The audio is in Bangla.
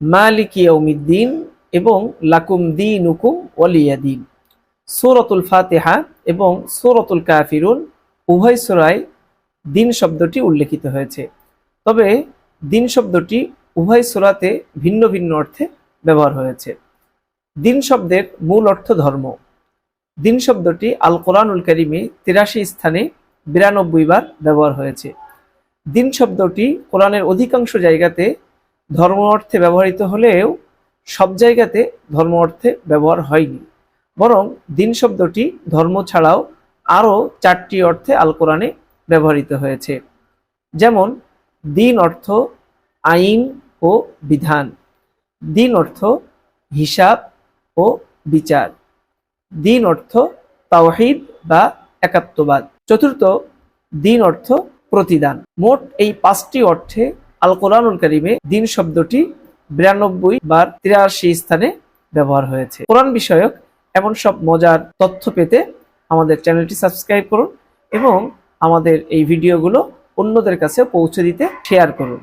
মালিক ইয়াউমিদ্দিন এবং লাকুম দিন হুকুম ওয়ালিয়াদিন। সূরাতুল ফাতেহা এবং সূরাতুল কাফিরুন উভয় সূরায় দিন শব্দটি উল্লেখিত হয়েছে। তবে দিন শব্দটি উভয় সূরাতে ভিন্ন ভিন্ন অর্থে ব্যবহার হয়েছে। দিন শব্দের মূল অর্থ ধর্ম। দিন শব্দটি আল কোরআনুল করিমে তিরাশি স্থানে বিরানব্বই বার ব্যবহার হয়েছে। দিন শব্দটি কোরআনের অধিকাংশ জায়গাতে ধর্ম অর্থে ব্যবহৃত হলেও সব জায়গাতে ধর্ম অর্থে ব্যবহার হয়নি। বরং দিন শব্দটি ধর্ম ছাড়াও আরও চারটি অর্থে আল কোরআনে ব্যবহৃত হয়েছে। যেমন, দিন অর্থ আইন ও বিধান, দিন অর্থ হিসাব ও বিচার, দিন অর্থ তাওহিদ বা একাত্মবাদ। চতুর্থ, দিন অর্থ প্রতিদান। মোট এই পাঁচটি অর্থে আল কোরআনুল করিমে দিন শব্দটি বিরানব্বই বা তিরাশি স্থানে ব্যবহার হয়েছে। কোরআন বিষয়ক এমন সব মজার তথ্য পেতে আমাদের চ্যানেলটি সাবস্ক্রাইব করুন এবং আমাদের এই ভিডিওগুলো অন্যদের কাছে পৌঁছে দিতে শেয়ার করুন।